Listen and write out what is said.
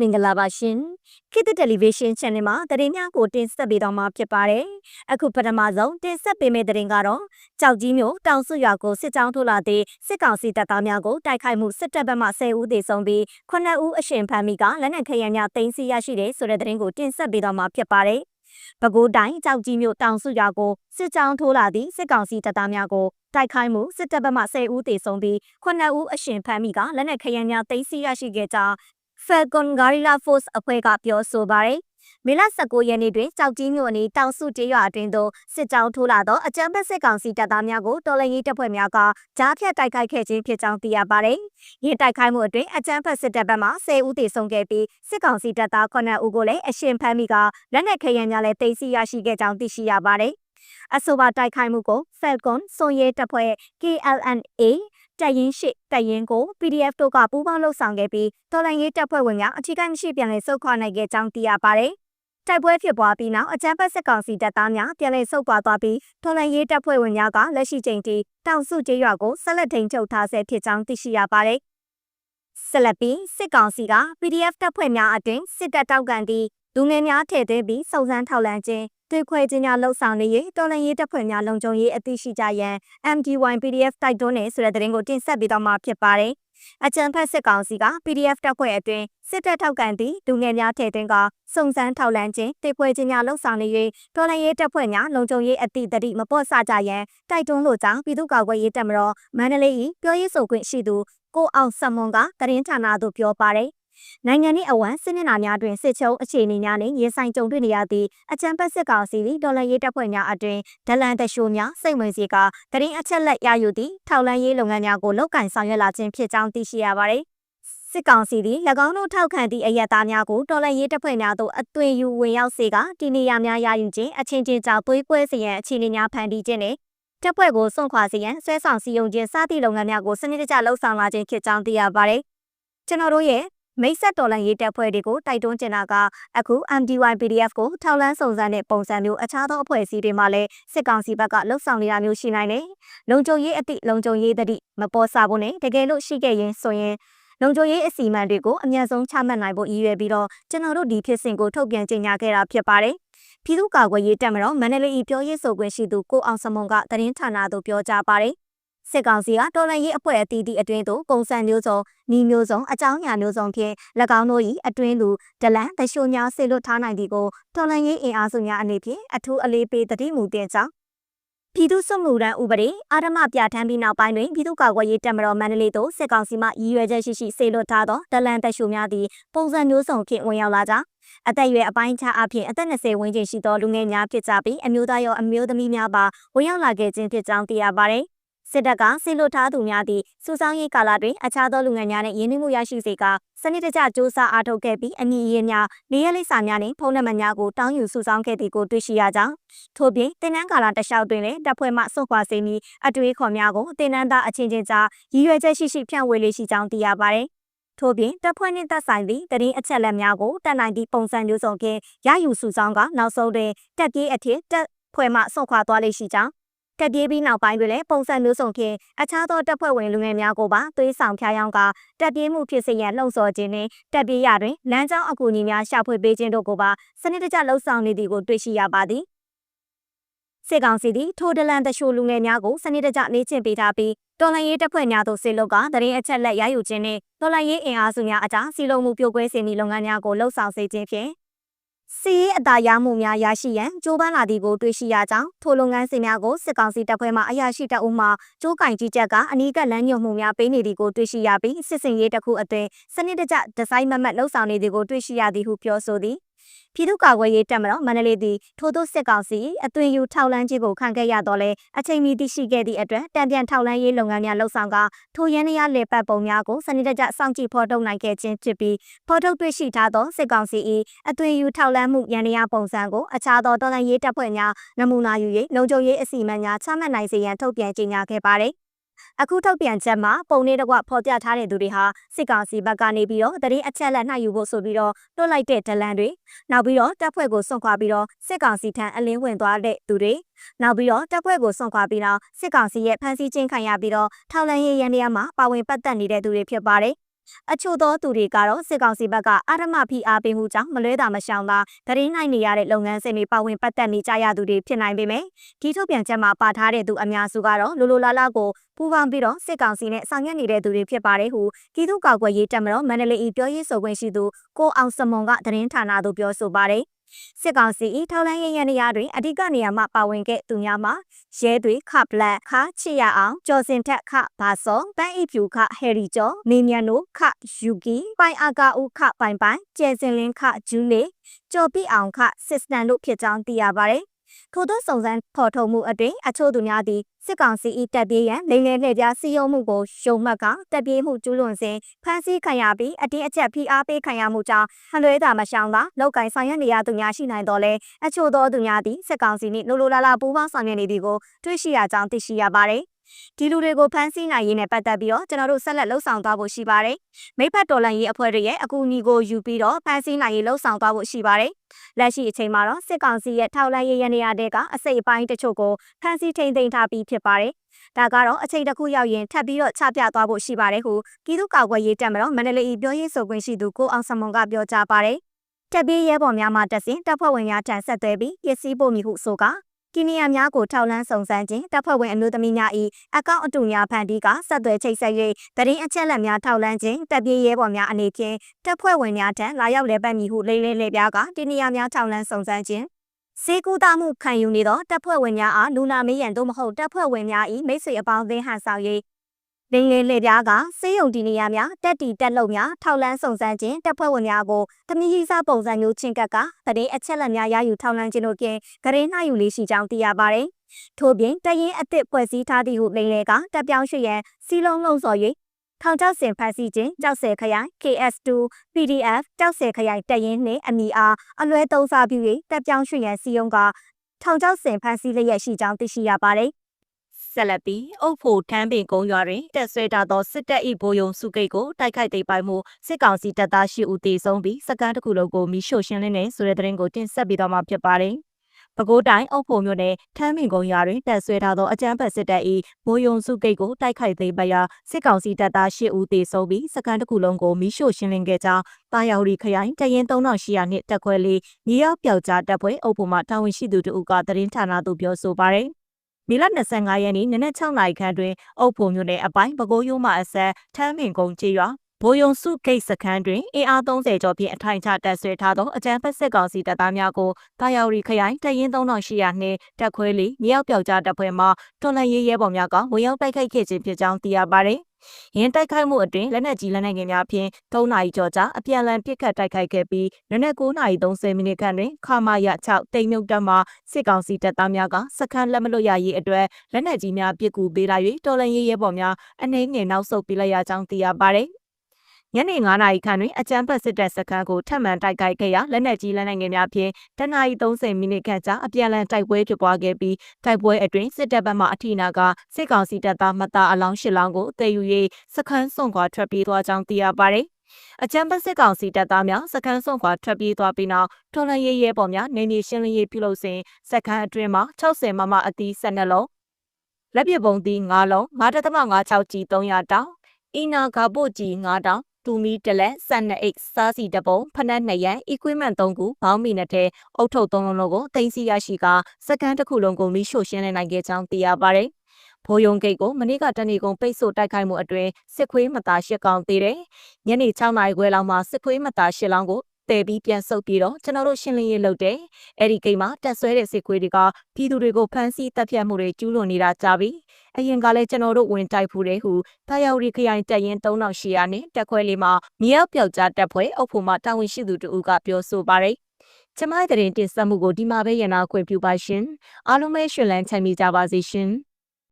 မင်္ဂလာပါရှင်ခေတ်သစ်တယ်လီဗီရှင်း channel မှာသတင်းများကိုတင်ဆက်ပေးတော့မှာဖြစ်ပါတယ်အခုပထမဆုံးတင်ဆက်ပေးမယ့်သတင်းကတော့ကြောက်ကြီးမျိုးတောင်စုရွာကိုစစ်ကြောင်းထိုးလာတဲ့စစ်ကောင်စီတပ်သားများကိုတိုက်ခိုက်မှုစစ်တပ်ဘက်မှ10ဦးသေဆုံးပြီး9ဦးအရှင်ဖမ်းမိကလက်နက်ခဲယမ်းများတင်စီရရှိတယ်ဆိုတဲ့သတင်းကိုတင်ဆက်ပေးတော့မှာဖြစ်ပါတယ်ပဲခူးတိုင်းကြောက်ကြီးမြို့တောင်စုရွာကိုစစ်ကြောင်းထိုးလာသည့်စစ်ကောင်စီတပ်သားများကိုတိုက်ခိုက်မှုစစ်တပ်ဘက်မှ10ဦးသေဆုံးပြီး9ဦးအရှင်ဖမ်းမိကလက်နက်ခဲယမ်းများသိမ်းဆည်းရရှိခဲ့ကြောင်း Falcon Guerrilla Force အဖွဲ့ကပြောဆိုပါတယ်။မေလ19ရက်နေ့တွင်ကြောက်ကြီးမြို့အနီးတောင်စုကျေးရွာအတွင်းသို့စစ်ကြောင်းထိုးလာသောအကြမ်းဖက်စစ်ကောင်စီတပ်သားများကိုတော်လှန်ရေးတပ်ဖွဲ့များကကြားဖြတ်တိုက်ခိုက်ခဲ့ခြင်းဖြစ်ကြောင်းသိရပါတယ်။ရင်းတိုက်ခိုက်မှုအတွင်းအကြမ်းဖက်စစ်တပ်ဘက်မှ10ဦးသေဆုံးခဲ့ပြီးစစ်ကောင်စီတပ်သား9ဦးကိုလည်းအရှင်ဖမ်းမိကလက်နက်ခဲယမ်းများလည်းသိမ်းဆည်းရရှိခဲ့ကြောင်းသိရှိရပါတယ်။အဆိုပါတိုက်ခိုက်မှုကို Falcon စွန်ရဲတပ်ဖွဲ့ KLNA တပ်ရင်းရှိတပ်ရင်းကို PDF တို့ကပူးပေါင်းလှုပ်ဆောင်ခဲ့ပြီးတော်လိုင်းရေးတပ်ဖွဲ့ဝင်များအထူးကိမရှိပြန်လည်ဆုတ်ခွာနိုင်ခဲ့ကြောင်းသိရပါတယ်။တိုက်ပွဲဖြစ်ပွားပြီးနောက်အကြမ်းဖက်စစ်ကောင်စီတပ်သားများပြန်လည်ဆုတ်ခွာသွားပြီးတော်လိုင်းရေးတပ်ဖွဲ့ဝင်များကလက်ရှိချိန်ထိတောင်စုကျေးရွာကိုဆက်လက်ထိန်းချုပ်ထားဆဲဖြစ်ကြောင်းသိရှိရပါတယ်။ဆက်လက်ပြီးစစ်ကောင်စီက PDF တပ်ဖွဲ့များအတွင်စစ်တပ်တောက်ကန်သည့်လူငယ်များထည့်သွင်းပြီးစုံစမ်းထောက်လှမ်းခြင်း တွေခွဲခြင်းများလှုပ်ဆောင်နေရေးတော်လှန်ရေးတပ်ဖွဲ့များလုံခြုံရေးအသိရှိကြရန် MDY PDF တိုက်တွန်းနေဆိုတဲ့သတင်းကိုတင်ဆက်ပေးတော့မှာဖြစ်ပါတယ်။အကြံဖက်စစ်ကောင်စီက PDF တပ်ဖွဲ့အတွင်းစစ်တပ်ထောက်ကန်သည့်လူငယ်များထည့်သွင်းကစုံစမ်းထောက်လှမ်းခြင်းတွေခွဲခြင်းများလှုပ်ဆောင်နေ၍တော်လှန်ရေးတပ်ဖွဲ့များလုံခြုံရေးအသိတတိမပေါ့ဆကြရန်တိုက်တွန်းလိုကြောင်းပြည်သူ့ကာကွယ်ရေးတပ်မတော်မန္တလေး၏ပြောရေးဆိုခွင့်ရှိသူကိုအောင်စမွန်ကသတင်းဌာနသို့ပြောပါတယ် နိုင်ငံ၏အဝမ်းစစ်မျက်နှာများတွင်စစ်ချုံအခြေအနေများနှင့်ရင်ဆိုင်ကြုံတွေ့နေရသည့်အကြံပတ်စစ်ကောင်စီ၏ဒေါ်လာရေးတပ်ဖွဲ့များအတွင်ဒလန်တရှိုးများစိတ်ဝင်စေကတရင်အချက်လက်ရယူသည့်ထောက်လန်းရေးလုပ်ငန်းများကိုလုပ်ကင်ဆောင်ရွက်လာခြင်းဖြစ်ကြောင်းသိရှိရပါသည်စစ်ကောင်စီသည်၎င်းတို့ထောက်ခံသည့်အရက်သားများကိုတော်လှန်ရေးတပ်ဖွဲ့များသို့အသွင်ယူဝင်ရောက်စေကတီနေရများရယူခြင်းအချင်းချင်းကြောင့်သွေးကွဲစေရန်အခြေအနေများဖန်တီးခြင်းနှင့်တပ်ဖွဲ့ကိုစွန့်ခွာစေရန်ဆွဲဆောင်စည်းရုံးခြင်းစသည့်လုပ်ငန်းများကိုစနစ်တကျလှုပ်ဆောင်လာခြင်းဖြစ်ကြောင်းသိရပါသည်ကျွန်တော်တို့ရဲ့ မိတ်ဆက်တော်လှန်ရေးတပ်ဖွဲ့တွေကိုတိုက်တွန်းကျင်တာကအခု MDY PDF ကိုထောက်လန်းစုံစမ်းတဲ့ပုံစံမျိုးအခြားသောအဖွဲ့အစည်းတွေမှာလည်းစစ်ကောင်စီဘက်ကလှုပ်ဆောင်နေတာမျိုးရှိနိုင်တယ်။လုံခြုံရေးအသည့်လုံခြုံရေးသတိမပေါ်ဆဖို့နဲ့တကယ်လို့ရှိခဲ့ရင်ဆိုရင်လုံခြုံရေးအစီအမံတွေကိုအမြန်ဆုံးချမှတ်နိုင်ဖို့ရည်ရွယ်ပြီးတော့ကျွန်တော်တို့ဒီဖြစ်စဉ်ကိုထုတ်ပြန်ကြေညာခဲ့တာဖြစ်ပါတယ်။ပြည်သူ့ကာကွယ်ရေးတပ်မတော်မန္တလေးပြောရေးဆိုခွင့်ရှိသူကိုအောင်စမုံကသတင်းဌာနသို့ပြောကြားပါတယ်။ စစ်ကောင်စီကတော်လှန်ရေးအဖွဲ့အသီးသီးအတွင်းသို့ပုံစံမျိုးစုံဤမျိုးစုံအကြောင်းအရာမျိုးစုံဖြင့်၎င်းတို့၏အတွင်းလူဒလန်တရှိုးများဆေလွတ်ထားနိုင်သည်ကိုတော်လှန်ရေးအင်အားစုများအနေဖြင့်အထူးအလေးပေးတတိမူတင်ကြောင်းပြည်သူ့စုမှုရန်ဥပဒေအာရမပြဋ္ဌာန်းပြီးနောက်ပိုင်းတွင်ပြည်သူ့ကာကွယ်ရေးတပ်မတော်မန္တလေးသို့စစ်ကောင်စီမှရည်ရွယ်ချက်ရှိရှိဆေလွတ်ထားသောဒလန်တရှိုးများသည်ပုံစံမျိုးစုံဖြင့်ဝင်ရောက်လာကြောင်းအသက်အရွယ်အပိုင်းခြားအဖြစ်အသက်20ဝန်းကျင်ရှိသောလူငယ်များဖြစ်ကြပြီးအမျိုးသားရောအမျိုးသမီးများပါဝင်ရောက်လာခဲ့ခြင်းဖြစ်ကြောင်းသိရပါသည် စစ်တပ်ကဆီလွတ်ထားသူများသည့်စူဆောင်းရေးကာလတွင်အခြားသောလူငယ်များနှင့်ရင်းနှီးမှုရရှိစေကစနစ်တကျစ조사အားထုတ်ခဲ့ပြီးအမည်အရင်းများနေရလိပ်စာများနှင့်ဖုန်းနံပါတ်များကိုတောင်းယူစုဆောင်းခဲ့သည်ကိုတွေ့ရှိရကြောင်းထို့ပြင်တင်နန်းကာလတလျှောက်တွင်လည်းတပ်ဖွဲ့မှစွန့်ခွာစေမည်အတွေ့အခေါ်များကိုတင်နန်းသားအချင်းချင်းကြားရည်ရွယ်ချက်ရှိရှိဖြန့်ဝေလေးရှိကြောင်းသိရပါသည်ထို့ပြင်တပ်ဖွဲ့နှင့်သက်ဆိုင်သည့်တရင်အချက်လက်များကိုတက်နိုင်သည့်ပုံစံမျိုးစုံဖြင့်ရယူစုဆောင်းကနောက်ဆုံးတွင်တက်ပြေးအဖြစ်တပ်ဖွဲ့မှဆွန့်ခွာသွားလိမ့်ရှိကြောင်း တက်ပြေးပြီးနောက်ပိုင်းတွင်လည်းပုံစံမျိုးစုံဖြင့်အခြားသောတပ်ဖွဲ့ဝင်လူငယ်များကိုပါသွေးဆောင်ဖျားယောင်းကတက်ပြေးမှုဖြစ်စေရန်လှုံ့ဆော်ခြင်းနှင့်တက်ပြေးရတွင်လမ်းကြောင်းအကူအညီများရှာဖွေပေးခြင်းတို့ကိုပါစနစ်တကျလှုံ့ဆော်နေသည်ကိုတွေ့ရှိရပါသည်စစ်ကောင်စီသည်ထိုဒလန်တရှိုလူငယ်များကိုစနစ်တကျနေကျင့်ပေးထားပြီးတော်လှန်ရေးတပ်ဖွဲ့များသို့ဆေလုတ်ကတရင်အချက်လက်ရယူခြင်းနှင့်တော်လှန်ရေးအင်အားစုများအကြားစီလုံးမှုပြိုကွဲစေမည့်လုပ်ငန်းများကိုလှုံ့ဆော်စေခြင်းဖြင့် စီးရေးအသာရမှုများရရှိရန်ကြိုးပမ်းလာသည်ကိုတွေ့ရှိရကြောင်းထိုလုပ်ငန်းစဉ်များကိုစစ်ကောင်စီတပ်ဖွဲ့မှအရာရှိတပ်ဦးမှကြိုးကင်ကြီးချက်ကအနီးကပ်လမ်းညွှန်မှုများပေးနေသည်ကိုတွေ့ရှိရပြီးစစ်စင်ရေးတစ်ခုအတွင်းစနစ်တကျဒီဇိုင်းမမတ်လှုပ်ဆောင်နေသည်ကိုတွေ့ရှိရသည်ဟုပြောဆိုသည် ပြည်သူ့ကာကွယ်ရေးတပ်မတော်မန္တလေးသည်ထို့သောစစ်ကောင်စီအသွင်ယူထောက်လန်းခြင်းကိုခံခဲ့ရတော့လဲအချိန်မီသိရှိခဲ့သည့်အတွက်တံပြန်ထောက်လန်းရေးလုပ်ငန်းများလှုပ်ဆောင်ကထိုရန်ရလေပတ်ပုံများကိုစနစ်တကျစောင့်ကြည့်ဖော်ထုတ်နိုင်ခဲ့ခြင်းဖြစ်ပြီးဖော်ထုတ်တွေ့ရှိထားသောစစ်ကောင်စီ၏အသွင်ယူထောက်လန်းမှုရန်ရပုံစံကိုအခြားသောတော်လှန်ရေးတပ်ဖွဲ့များနမူနာယူ၍လုံခြုံရေးအစီအမံများချမှတ်နိုင်စေရန်ထုတ်ပြန်ကြေညာခဲ့ပါသည် အခုထုတ်ပြန်ချက်မှာပုံနေတကွဖော်ပြထားတဲ့သူတွေဟာစစ်ကောင်စီဘက်ကနေပြီးတော့တရင်အချက်လက်နှိုက်ယူဖို့ဆိုပြီးတော့တွတ်လိုက်တဲ့ဒလန်တွေနောက်ပြီးတော့တပ်ဖွဲ့ကိုစွန့်ခွာပြီးတော့စစ်ကောင်စီထံအလင်းဝင်သွားတဲ့သူတွေနောက်ပြီးတော့တပ်ဖွဲ့ကိုစွန့်ခွာပြီးတော့စစ်ကောင်စီရဲ့ဖမ်းဆီးခြင်းခံရပြီးတော့ထောက်လန်းရေးရန်တရားမှာပါဝင်ပတ်သက်နေတဲ့သူတွေဖြစ်ပါတယ် အချို့သောသူတွေကတော့စစ်ကောင်စီဘက်ကအာရမဖိအားပေးမှုကြောင့်မလွဲတာမရှောင်သာသတင်းနိုင်နေရတဲ့လုပ်ငန်းစဉ်တွေပါဝင်ပတ်သက်နေကြရသူတွေဖြစ်နိုင်ပေမယ့်ဒီထုတ်ပြန်ချက်မှာပါထားတဲ့သူအများစုကတော့လိုလိုလားလားကိုပူးပေါင်းပြီးတော့စစ်ကောင်စီနဲ့ဆောင်ရွက်နေတဲ့သူတွေဖြစ်ပါတယ်ဟုပြည်သူ့ကာကွယ်ရေးတပ်မတော်မန္တလေးပြောရေးဆိုခွင့်ရှိသူကိုအောင်စမွန်ကသတင်းဌာနသို့ပြောဆိုပါတယ် စစ်ကောင်စီ၏ထောက်လန်းရေးရန်နေရာတွင်အဓိကနေရာမှပါဝင်ခဲ့သူများမှာရဲတွေခပလက်ခချစ်ရအောင်ကျော်စင်ထက်ခဘာစောပန်းအိဖြူခဟယ်ရီကျော်နေမြန်နိုခယူကီပိုင်အာကာဦးခပိုင်ပိုင်ကျဲစင်လင်းခဂျူးနေကျော်ပြအောင်ခစစ်စတန်တို့ဖြစ်ကြောင်းသိရပါတယ် ထို့သောစုံစမ်းဖော်ထုတ်မှုအတွင်းအချို့သူများသည်စစ်ကောင်စီ၏တပ်ပြေးရန်လိမ်လည်လှည့်ပြားစီယုံမှုကိုရှုံမှတ်ကတပ်ပြေးမှုကျူးလွန်စဉ်ဖမ်းဆီးခံရပြီးအတင်းအကျပ်ဖိအားပေးခံရမှုကြောင့်ဟန်လွဲတာမရှောင်သာလောက်ကင်ဆောင်ရွက်နေရသူများရှိနိုင်တော့လဲအချို့သောသူများသည်စစ်ကောင်စီနှင့်လိုလိုလားလားပူးပေါင်းဆောင်ရွက်နေသည်ကိုတွေ့ရှိရကြောင်းသိရှိရပါတယ် ဒီလူတွေကိုဖမ်းဆီးနိုင်ရေးနဲ့ပတ်သက်ပြီးတော့ကျွန်တော်တို့ဆက်လက်လှုပ်ဆောင်သွားဖို့ရှိပါတယ်။မိဖက်တော်လန်ရေးအဖွဲ့တွေရဲ့အကူအညီကိုယူပြီးတော့ဖမ်းဆီးနိုင်ရေးလှုပ်ဆောင်သွားဖို့ရှိပါတယ်။လက်ရှိအချိန်မှာတော့စစ်ကောင်စီရဲ့ထောက်လှမ်းရေးရန်နေရာတွေကအစိတ်အပိုင်းတချို့ကိုဖမ်းဆီးထိန်းသိမ်းထားပြီးဖြစ်ပါတယ်။ဒါကတော့အချိန်တစ်ခုရောက်ရင်ထပ်ပြီးတော့ချပြသွားဖို့ရှိပါတယ်ဟုပြည်သူ့ကာကွယ်ရေးတပ်မတော်မန္တလေးပြောရေးဆိုခွင့်ရှိသူကိုအောင်စမွန်ကပြောကြားပါတယ်။တပ်ပြေးရဲဘော်များမှတက်စဉ်တပ်ဖွဲ့ဝင်များထံဆက်သွဲပြီးပစ္စည်းပို့မိဟုဆိုက ကီနီယာများကိုထောက်လန်းစုံစမ်းခြင်းတပ်ဖွဲ့ဝင်အမျိုးသမီးများ၏အကောင့်အတူများဖန်တီးကဆက်သွယ်ချိတ်ဆက်၍တရင်အချက်လက်များထောက်လန်းခြင်းတပ်ပြေးရဲဘော်များအနေဖြင့်တပ်ဖွဲ့ဝင်များထံလာရောက်လဲပတ်မည်ဟုလေးလေးလေးပြားကကီနီယာများထောက်လန်းစုံစမ်းခြင်းစေကူတာမှုခံယူနေသောတပ်ဖွဲ့ဝင်များအားလူနာမေးရန်သို့မဟုတ်တပ်ဖွဲ့ဝင်များ၏မိတ်ဆွေအပေါင်းအသင်းဟန်ဆောင်၍ လင်းလင်းလေပြားကစေယုံဒီနေရများတက်တီတက်လုံများထောက်လန်းစုံစမ်းခြင်းတပ်ဖွဲ့ဝင်များကိုသမီးကြီးစားပုံစံမျိုးချင်းကပ်ကတရင်အချက်လက်များရယူထောက်လန်းခြင်းတို့ဖြင့်ဂရင်းနှာယူလေးရှိကြောင်းသိရပါတယ်။ထို့ပြင်တရင်အစ်စ်ဖွဲ့စည်းထားသည့်ဟုလိန်လေကတပ်ပြောင်းရွှေ့ရန်စီလုံးလုံးစော်၍ထောင်ကျောက်စင်ဖန်စီခြင်းကြောက်ဆယ်ခရိုင် KS2 PDF ကြောက်ဆယ်ခရိုင်တရင်နှင့်အမီအားအလွဲသုံးစားပြု၍တပ်ပြောင်းရွှေ့ရန်စီယုံကထောင်ကျောက်စင်ဖန်စီလျက်ရှိကြောင်းသိရှိရပါတယ်။ ဆက်လက်ပြီးအုပ်ဖို့ထမ်းပင်ကုန်းရွာတွင်တက်ဆွဲထားသောစစ်တပ်၏ဗိုလ်ယုံစုကိတ်ကိုတိုက်ခိုက်သိမ်းပိုက်မှုစစ်ကောင်စီတပ်သားရှိဦးတေဆုံးပြီးစကန်တစ်ခုလုံးကိုမိရှို့ရှင်းလင်းနေဆိုတဲ့သတင်းကိုတင်ဆက်ပေးသွားမှာဖြစ်ပါတယ်။ပဲခူးတိုင်းအုပ်ဖို့မြို့နယ်ထမ်းပင်ကုန်းရွာတွင်တက်ဆွဲထားသောအကြမ်းဖက်စစ်တပ်၏ဗိုလ်ယုံစုကိတ်ကိုတိုက်ခိုက်သိမ်းပိုက်ရာစစ်ကောင်စီတပ်သားရှိဦးတေဆုံးပြီးစကန်တစ်ခုလုံးကိုမိရှို့ရှင်းလင်းခဲ့ကြောင်းတာယာဝတီခရိုင်တရင်3800နှစ်တက်ခွဲလေးမြေရောက်ပြောက်ကြားတပ်ဖွဲ့အုပ်ဖို့မှတာဝန်ရှိသူတို့ကသတင်းဌာနသို့ပြောဆိုပါတယ်။ မီလ25ရက်နေ့နနက်6နာရီခန့်တွင်အုပ်ဖို့မြို့နယ်အပိုင်းပဲခူးရိုးမှအဆက်ထမ်းပင်ကုန်းကျေးရွာ ဘိုးယုံစုဂိတ်စခန်းတွင်အင်အား30ကျော်ဖြင့်အထိုင်ချတပ်ဆွဲထားသောအကြမ်းဖက်စစ်ကောင်စီတပ်သားများကိုတာယာဝတီခရိုင်တရင်3800နှင့်တက်ခွဲလီမြေရောက်ပြောက်ကြားတပ်ဖွဲ့မှတွန်လန်ရေးရဲဘော်များကဝင်ရောက်တိုက်ခိုက်ခဲ့ခြင်းဖြစ်ကြောင်းသိရပါသည်။ရင်းတိုက်ခိုက်မှုအတွင်းလက်နက်ကြီးလက်နက်ငယ်များဖြင့်3နာရီကျော်ကြာအပြန်အလှန်ပစ်ခတ်တိုက်ခိုက်ခဲ့ပြီးနနက်9နာရီ30မိနစ်ခန့်တွင်ခမာရ6တိမ်မြုပ်တပ်မှစစ်ကောင်စီတပ်သားများကစခန်းလက်မလွတ်ရရေးအတွက်လက်နက်ကြီးများပစ်ကူပေးလာ၍တော်လန်ရေးရဲဘော်များအနေငယ်နောက်ဆုတ်ပေးလိုက်ရကြောင်းသိရပါသည်။ ညနေ9နာရီခန့်တွင်အကြမ်းဖက်စစ်တပ်စခန်းကိုထပ်မံတိုက်ခိုက်ခဲ့ရာလက်နက်ကြီးလက်နက်ငယ်များဖြင့်တနအီ30မိနစ်ခန့်ကြာအပြန်အလှန်တိုက်ပွဲဖြစ်ပွားခဲ့ပြီးတိုက်ပွဲအတွင်းစစ်တပ်ဘက်မှအထိနာကစစ်ကောင်စီတပ်သားမသားအလောင်း၈လောင်းကိုတည်ယူ၍စခန်းစွန့်ခွာထွက်ပြေးသွားကြောင်းသိရပါတယ်။အကြမ်းဖက်စစ်ကောင်စီတပ်သားများစခန်းစွန့်ခွာထွက်ပြေးသွားပြီးနောက်ထော်လန်ရေးရဲဘော်များနေမြေရှင်းလင်းရေးပြုလုပ်စဉ်စခန်းအတွင်းမှာ60မမအသီး12လုံးလက်ပစ်ပုံသီး9လုံး9.56ကြီး300တောင်အီနာဂါပို့ကြီး9တောင် တူမီတလက်ဆန်နအိတ်စားစီတပုံဖနက်2ရန် equipment 3ခုဘောင်းမီနဲ့တဲ့အုတ်ထုတ်3လုံးလုံးကိုတင်စီရရှိကစကန်တစ်ခုလုံးကိုမီးရှို့ရှင်းလင်းနိုင်ခဲ့ကြောင်းသိရပါတယ်။ဘိုးယုံဂိတ်ကိုမနေ့ကတနေ့ကုန်ပိတ်ဆို့တိုက်ခိုက်မှုအတွင်းစစ်ခွေးမသားရှစ်ကောင်သေးတယ်။ညနေ6နာရီခွဲလောက်မှာစစ်ခွေးမသားရှစ်လောင်းကို တဲပြီးပြန်ဆုပ်ပြီးတော့ကျွန်တော်တို့ရှင်းလင်းရေးလုပ်တယ်။အဲ့ဒီဂိမ်းမှာတက်ဆွဲတဲ့စစ်ခွေးတွေကပြည်သူတွေကိုဖမ်းဆီးတပ်ဖြတ်မှုတွေကျူးလွန်နေတာကြားပြီးအရင်ကလည်းကျွန်တော်တို့ဝင်တိုက်ဖူးတယ်ဟုတာယာဝတီခရိုင်တပ်ရင်း3800နဲ့တက်ခွဲလေးမှာမြေရောက်ပြောက်ကြားတပ်ဖွဲ့အုပ်ဖို့မှတာဝန်ရှိသူတို့ကပြောဆိုပါတယ်။ကျမရဲ့တင်တင်ဆက်မှုကိုဒီမှာပဲရနာခွင့်ပြုပါရှင်။အားလုံးပဲရှင်လန်းချမ်းမြေကြပါစေရှင်။